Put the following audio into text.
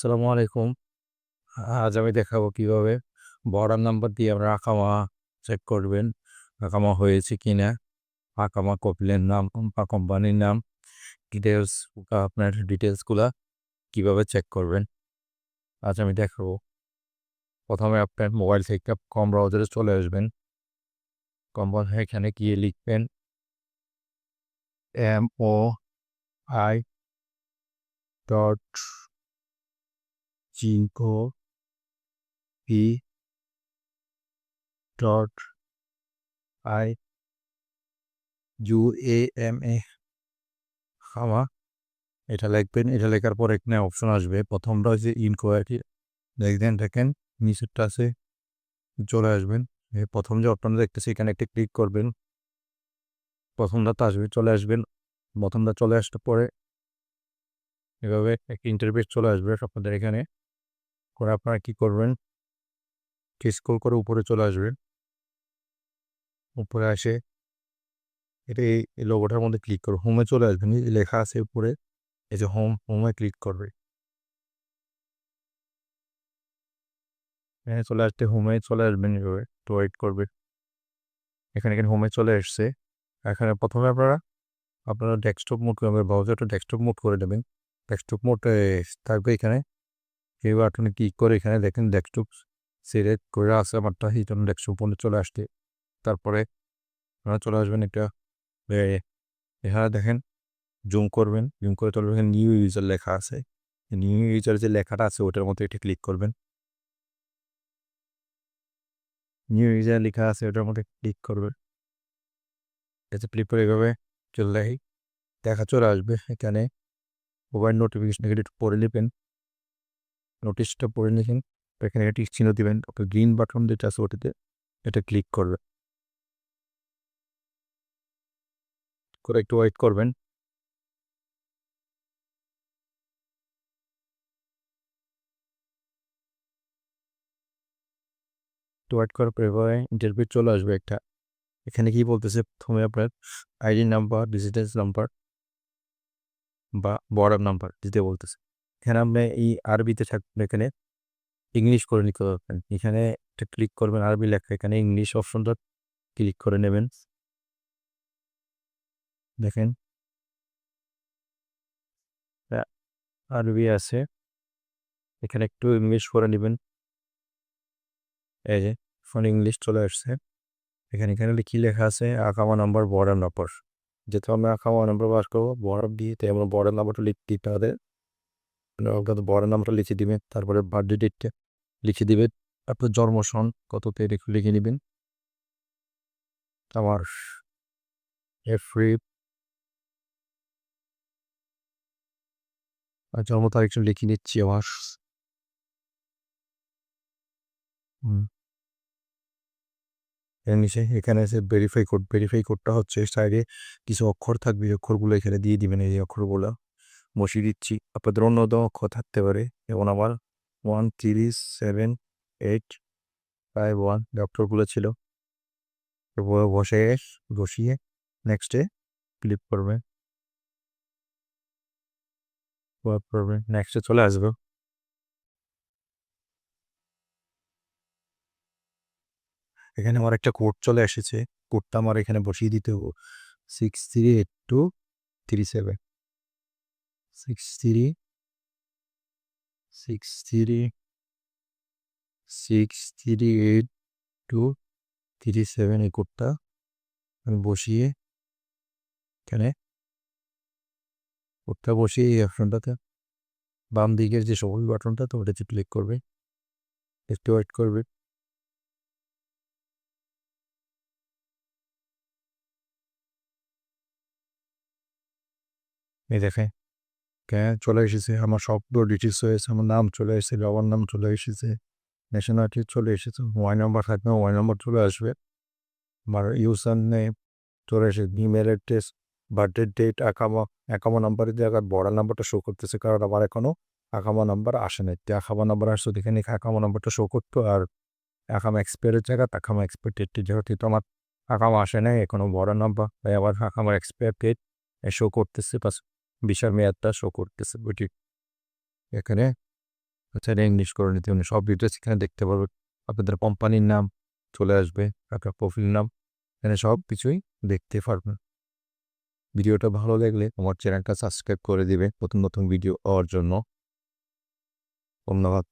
আসসালামু আলাইকুম। আজ আমি দেখাবো কীভাবে বর্ডার নাম্বার দিয়ে আপনার আকামা চেক করবেন। আকামা হয়েছে কিনা, আকামা কপিলের নাম বা কোম্পানির নাম, ডিটেলস আপনার ডিটেলসগুলা কীভাবে চেক করবেন। আজ আমি দেখাবো। প্রথমে আপনার মোবাইল থেকে কম ব্রাউজারে চলে আসবেন। কম এখানে গিয়ে লিখবেন M O I dot cinco p dot I U A M A খামা এটা লিখবেন, এটা লেখার পর এখানে অপশন আসবে। প্রথমটা হচ্ছে ইনকোয়ারি দেখবেন দেখেন নিচেরটা আছে, চলে আসবেন। প্রথম যে অপশনটা দেখতেছি, এখানে একটা ক্লিক করবেন। প্রথমটা তো আসবে, চলে আসবেন। প্রথমটা চলে আসতে পরে এভাবে একটা ইন্টারভিউ চলে আসবে আপনাদের এখানে। করে আপনারা কী করবেন? স্ক্রল করে উপরে চলে আসবেন। উপরে আসে এটা এই লোগোটার মধ্যে ক্লিক করবে হোমে চলে আসবেন। লেখা আছে উপরে, এই যে হোম হোমে ক্লিক করবে। এখানে চলে আসতে হোমে চলে আসবেন এভাবে তো ওয়েট করবে। এখানে এখানে হোমে চলে এসছে। এখানে প্রথমে আপনারা আপনারা ডেস্কটপ মোড করবেন ব্রাউজারটা ডেস্কটপ মোড করে নেবেন। ডেস্কটপ মোড থাকবে এখানে। এই বাটনে ক্লিক করে এখানে দেখেন ডেস্কটপ সিলেক্ট করে আসে আমারটা, এই জন্য ডেস্কটপ ফোনে চলে আসতে তারপরে আপনারা চলে আসবেন এটা এখানে দেখেন জুম করবেন জুম করে চলে আসবেন নিউ ইউজার লেখা আছে। নিউ ইউজার যে লেখাটা আছে ওটার মধ্যে এটা ক্লিক করবেন। নিউ ইউজার লেখা আছে ওটার মধ্যে ক্লিক করবেন। এতে ক্লিক করে এভাবে চলে দেখা চলে আসবে এখানে। মোবাইল নোটিফিকেশন একটু পড়ে নেবেন। নোটিশটা পড়ে নিয়েছেন এখানে একটি চিহ্ন দিবেন ওকে গ্রিন বাটন যেটা আছে ওটিতে এটা ক্লিক করবে। করে একটু ওয়েট করবেন। একটু ওয়েট করার পরে ইন্টারভিউ চলে আসবে একটা। এখানে কি বলতেছে? প্রথমে আপনার আইডি নাম্বার ডিজিটেলস নাম্বার বা বর্ডার নাম্বার দিতে বলতেছে। এখানে আপনি এই আরবিতে থাকবেন এখানে, ইংলিশ করে নিতে পারবেন। এখানে একটা ক্লিক করবেন, আরবি লেখা, এখানে ইংলিশ অপশনটা ক্লিক করে নেবেন। দেখেন। আরবি আছে। এখানে একটু ইংলিশ করে নেবেন। এই যে ফোন ইংলিশ চলে আসছে। এখানে এখানে কি লেখা আছে? আকামা নাম্বার বর্ডার নাম্বার যেহেতু আমরা আকামা নাম্বার বাস করব বর্ডার দিয়ে তাই আমরা বর্ডার নাম্বারটা লিখতে দিতে হবে। আপনার বড় নামটা লিখে দিবেন, তারপরে বার্থডে ডেটটা লিখে দিবেন আপনার জন্ম সন, কত তারিখ লিখে নেবেন। আমার এফ্রি জন্ম তারিখটা লিখে নিচ্ছি আমার। নিচে এখানে আছে ভেরিফাই কোড ভেরিফাই কোডটা হচ্ছে সাইডে কিছু অক্ষর থাকবে অক্ষরগুলো এখানে দিয়ে দিবেন, এই অক্ষরগুলো। বসিয়ে দিচ্ছি। আপনাদের অন্যতম অক্ষর থাকতে পারে। এবং আমার one three seven eight five one ডক্টরগুলো ছিল। বসে বসিয়ে নেক্সটে ক্লিক করবে নেক্সটে চলে আসবে। এখানে আমার একটা কোড চলে এসেছে। কোডটা আমার এখানে বসিয়ে দিতে হবে। Six three eight two three seven six three six three six three eight two three seven এই কোডটা আমি বসিয়ে এখানে কোডটা বসিয়ে এই অপশনটাতে বাম দিকের যে সবুজ বাটনটা তো ওটাতে ক্লিক করবে একটু ওয়েট করবে দেখে ক্যাঁ চলে এসেছে, আমার সবগুলো ডিটেলস হয়েছে, আমার নাম চলে এসেছে, বাবার নাম চলে এসেছে ন্যাশনালিটি চলে এসেছে ওয়াই নাম্বার থাকবে ওয়াই নাম্বার চলে আসবে। আমার ইউসার নেম চলে এসে ইমেল অ্যাড্রেস বার্থডে ডেট আকামা একামা নাম্বারের জায়গায় বড় নাম্বারটা শো করতেছে, কারণ আমার এখনও আকামা নাম্বার আসে নাই। তো আকামা নাম্বার আসতো এখানে আকামা নাম্বারটা শো করতো, আর আকামা এক্সপায়ারের জায়গা আকামা এক্সপায়ার ডেটটি যেহেতু, তো আমার আকামা আসে নাই এখনও বড় নাম্বার তাই আবার আকামার এক্সপায়ার ডেট শো করতেছে, বাস। বিশাল মেয়াদটা শো করতেছে বইটি এখানে চাইলে ইংলিশ করে নিতে মানে সব ডিটেলস এখানে দেখতে পারবেন আপনাদের কোম্পানির নাম চলে আসবে, আপনার প্রোফাইল নাম। এখানে সব কিছুই দেখতে পারবেন। ভিডিওটা ভালো লাগলে আমার চ্যানেলটা সাবস্ক্রাইব করে দিবে নতুন নতুন ভিডিও পাওয়ার জন্য। ধন্যবাদ।